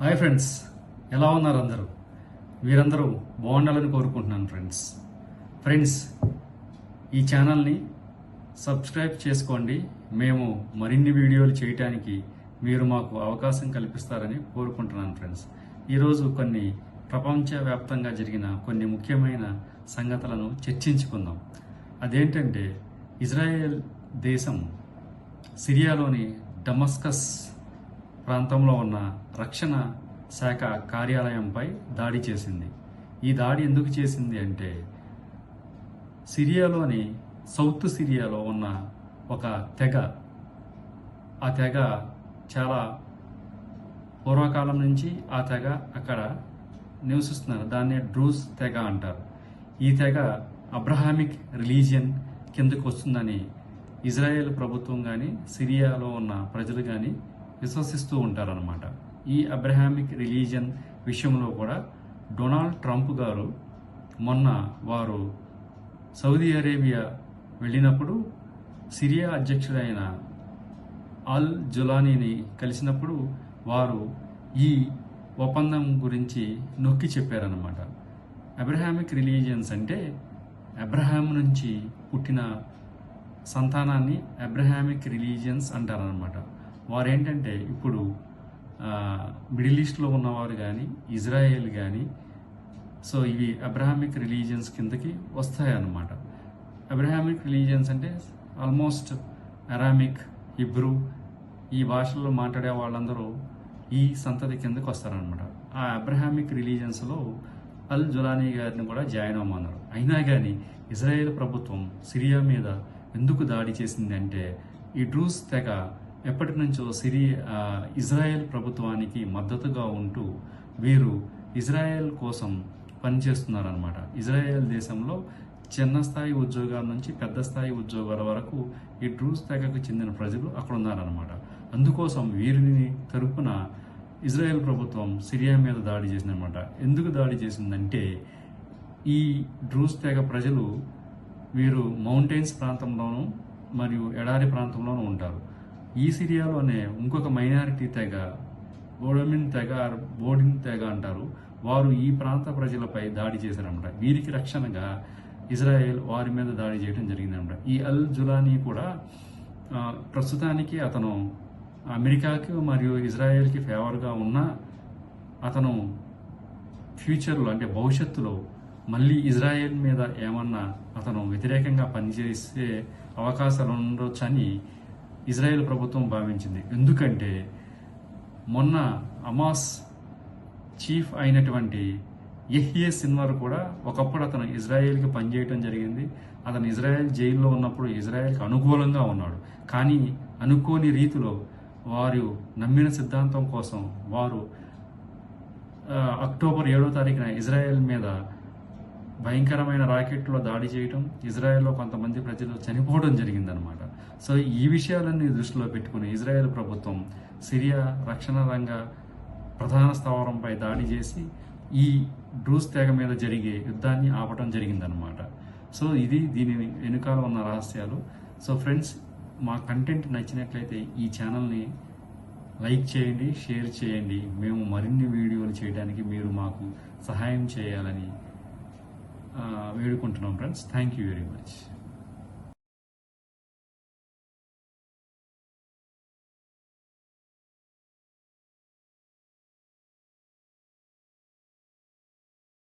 Hi friends ఎలా ఉన్నారు అందరూ? మీరందరూ బాగుండాలని కోరుకుంటున్నాను ఫ్రెండ్స్. ఫ్రెండ్స్ ఈ ఛానల్ని సబ్స్క్రైబ్ చేసుకోండి. మేము మరిన్ని వీడియోలు చేయటానికి మీరు మాకు అవకాశం కల్పిస్తారని కోరుకుంటున్నాను ఫ్రెండ్స్. ఈరోజు కొన్ని ప్రపంచవ్యాప్తంగా జరిగిన కొన్ని ముఖ్యమైన సంగతులను చర్చించుకుందాం. అదేంటంటే ఇజ్రాయెల్ దేశం సిరియాలోని డమస్కస్ ప్రాంతంలో ఉన్న రక్షణ శాఖ కార్యాలయంపై దాడి చేసింది. ఈ దాడి ఎందుకు చేసింది అంటే సిరియాలోని సౌత్ సిరియాలో ఉన్న ఒక తెగ ఆ తెగ చాలా పూర్వకాలం నుంచి ఆ తెగ అక్కడ నివసిస్తున్నారు. దాన్నే డ్రూస్ తెగ అంటారు. ఈ తెగ అబ్రహామిక్ రిలీజియన్ కిందకు వస్తుందని ఇజ్రాయెల్ ప్రభుత్వం కానీ సిరియాలో ఉన్న ప్రజలు కానీ విశ్వసిస్తూ ఉంటారనమాట ఈ అబ్రహామిక్ రిలీజియన్ విషయంలో కూడా డొనాల్డ్ ట్రంప్ గారు మొన్న వారు సౌదీ అరేబియా వెళ్ళినప్పుడు సిరియా అధ్యక్షుడైన అల్ జులానీని కలిసినప్పుడు వారు ఈ ఒప్పందం గురించి నొక్కి చెప్పారనమాట అబ్రహామిక్ రిలీజియన్స్ అంటే అబ్రహాం నుంచి పుట్టిన సంతానాన్ని అబ్రహామిక్ రిలీజియన్స్ అంటారనమాట వారు ఏంటంటే ఇప్పుడు మిడిల్ ఈస్ట్లో ఉన్నవారు కానీ ఇజ్రాయెల్ కానీ సో ఇవి అబ్రహామిక్ రిలీజియన్స్ కిందకి వస్తాయన్నమాట. అబ్రహామిక్ రిలీజియన్స్ అంటే ఆల్మోస్ట్ అరామిక్ హిబ్రూ ఈ భాషల్లో మాట్లాడే వాళ్ళందరూ ఈ సంతతి కిందకి వస్తారనమాట ఆ అబ్రహామిక్ రిలీజియన్స్లో అల్ జులానీ గారిని కూడా జాయిన్ అవ్వమన్నారు. అయినా కానీ ఇజ్రాయెల్ ప్రభుత్వం సిరియా మీద ఎందుకు దాడి చేసింది అంటే ఈ డ్రూస్ తెగ ఎప్పటి నుంచో సిరియా ఇజ్రాయెల్ ప్రభుత్వానికి మద్దతుగా ఉంటూ వీరు ఇజ్రాయెల్ కోసం పనిచేస్తున్నారనమాట ఇజ్రాయెల్ దేశంలో చిన్న స్థాయి ఉద్యోగాల నుంచి పెద్ద స్థాయి ఉద్యోగాల వరకు ఈ డ్రూస్ తెగకు చెందిన ప్రజలు అక్కడ ఉన్నారనమాట అందుకోసం వీరిని తరపున ఇజ్రాయెల్ ప్రభుత్వం సిరియా మీద దాడి చేసిందనమాట ఎందుకు దాడి చేసిందంటే ఈ డ్రూస్ తెగ ప్రజలు వీరు మౌంటైన్స్ ప్రాంతంలోనూ మరియు ఎడారి ప్రాంతంలోనూ ఉంటారు. ఈ సిరియాలోనే ఇంకొక మైనారిటీ తెగ బోడమిన్ తెగ ఆర్ బోడిన్ తెగ అంటారు. వారు ఈ ప్రాంత ప్రజలపై దాడి చేశారనమాట వీరికి రక్షణగా ఇజ్రాయెల్ వారి మీద దాడి చేయడం జరిగిందనమాట ఈ అల్ జులానీ కూడా ప్రస్తుతానికి అతను అమెరికాకి మరియు ఇజ్రాయెల్కి ఫేవర్గా ఉన్న అతను ఫ్యూచర్లో అంటే భవిష్యత్తులో మళ్ళీ ఇజ్రాయెల్ మీద ఏమన్నా అతను వ్యతిరేకంగా పనిచేసే అవకాశాలు ఉండొచ్చని ఇజ్రాయెల్ ప్రభుత్వం భావించింది. ఎందుకంటే మొన్న అమాస్ చీఫ్ అయినటువంటి ఎహ్ఏ సిన్వర్ కూడా ఒకప్పుడు అతను ఇజ్రాయెల్కి పనిచేయటం జరిగింది. అతను ఇజ్రాయెల్ జైల్లో ఉన్నప్పుడు ఇజ్రాయెల్కి అనుకూలంగా ఉన్నాడు. కానీ అనుకోని రీతిలో వారు నమ్మిన సిద్ధాంతం కోసం వారు అక్టోబర్ ఏడో తారీఖున ఇజ్రాయెల్ మీద భయంకరమైన రాకెట్లో దాడి చేయటం ఇజ్రాయెల్లో కొంతమంది ప్రజలు చనిపోవడం జరిగిందనమాట సో ఈ విషయాలన్నీ దృష్టిలో పెట్టుకుని ఇజ్రాయెల్ ప్రభుత్వం సిరియా రక్షణ రంగ ప్రధాన స్థావరంపై దాడి చేసి ఈ డ్రూస్ తెగ మీద జరిగే యుద్ధాన్ని ఆపటం జరిగిందనమాట సో ఇది దీని వెనుకాల ఉన్న రహస్యాలు. సో ఫ్రెండ్స్ మా కంటెంట్ నచ్చినట్లయితే ఈ ఛానల్ని లైక్ చేయండి షేర్ చేయండి. మేము మరిన్ని వీడియోలు చేయడానికి మీరు మాకు సహాయం చేయాలని వేడుకుంటున్నాం friends thank you very much